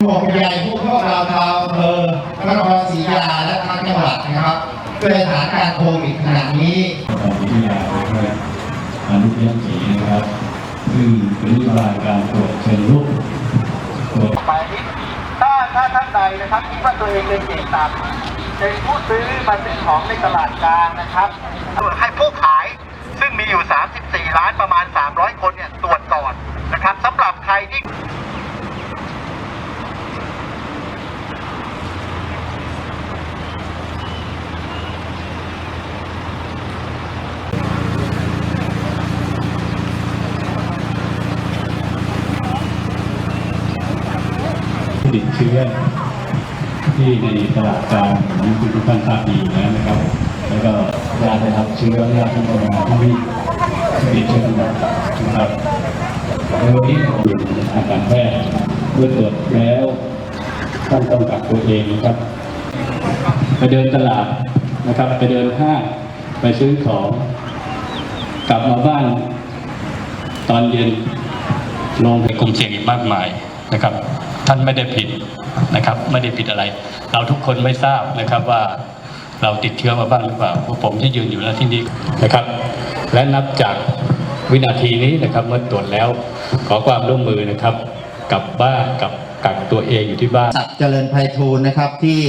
ห่วงใยพวกเราชาวอำเภอนครศรีธรรมราชและทั้งจังหวัดนะครับด้วยสถานการณ์โควิดขณะนี้การวิทยานะครับอนุเลี้ยงสีนะครับซึ่งเป็นนโยบายการตรวจเชิงรุกตรวจไปนี้ถ้าถ้าท่านใดนะครับคิดว่าตัวเองเป็นเก่งต่ำเป็นผู้ซื้อมาซื้อของในตลาดกลางนะครับให้ผู้ขายซึ่งมีอยู่34 ล้านประมาณ 300 คนเนี่ยตรวจก่อนนะครับสำหรับใครที่ติดเชื้อที่ในตลาดกลางนี้คุณทุกท่านทราบดีแล้วนะครับ แล้วก็ญาติได้รับเชื้อญาติที่ทำงานที่ ติดเชื้อนะครับในวันนี้อยู่อาการแพทย์เมื่อตรวจแล้วท่านต้องกักตัวเองนะครับ ไปเดินตลาดนะครับ ไปเดินห้างไปซื้อของ กลับมาบ้านตอนเย็นลงไปกลุ่มเสี่ยงอีกมากมายนะครับ ท่านไม่ได้ผิดนะครับ ไม่ได้ผิดอะไร เราทุกคนไม่ทราบนะครับว่าเราติดเชื้อมาบ้างหรือเปล่าเพราะผมที่ยืนอยู่ณที่นี้นะครับ และนับจาก วินาทีนี้นะครับเมื่อตรวจแล้ว ขอความร่วมมือนะครับกลับบ้านกับกักตัวเองอยู่ที่บ้านศักดิ์เจริญไพฑูรย์นะครับที่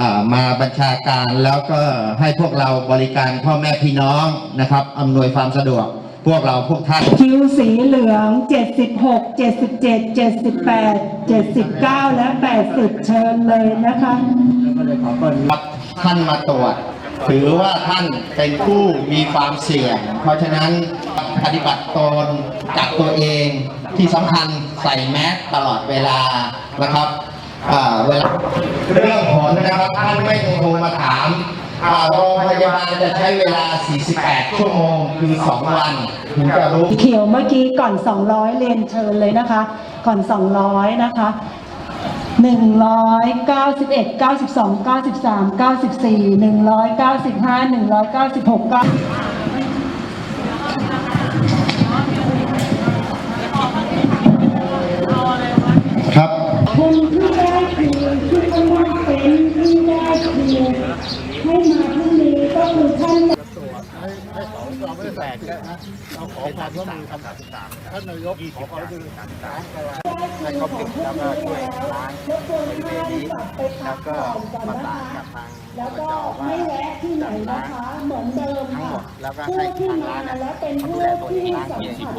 อ่ามาบัญชาการแล้วก็ให้พวกเราบริการพ่อแม่พี่น้องนะครับอำนวยความสะดวกพวกเราพวกท่านคิวสีเหลือง 76 77 78 79 และ 80 เชิญเลยนะคะรับท่านมาตรวจ ถือว่าท่านเป็นผู้มีความเสี่ยง เพราะฉะนั้นปฏิบัติตนกักตัวเองที่สำคัญใส่แมสตลอดเวลานะครับเวลาเรื่องผลนะครับท่านไม่โทรมาถามโรงพยาบาลจะใช้เวลา 48 ชั่วโมง คือ 2 วันถึงจะรู้เขียวเมื่อกี้ก่อน 200เรียนเชิญเลยนะคะ ก่อน 200 นะคะ 191 92 93 94 195 196ครับคนที่ได้คิวที่ไม่ได้เป็นที่ได้คิวให้มาพรุ่งนี้ก็คือท่านเราไม่ได้แตกนะเราขอความร่วมมือทำการศึกษาท่านนายกขอความร่วมมือล้าง ให้เขาปิดแล้วก็ช่วยล้างบริเวณนี้แล้วก็ประสานกับทางแล้วอบก็จว่าไม่แวะที่ไหนจะล้านะงคะเหมือนเดิมทั้งหมค่ะดแล้วก็ให้ที่ทางร้านเนี่ยและเป็นเขาดูแลตัวเอที่งล้างสัมเอง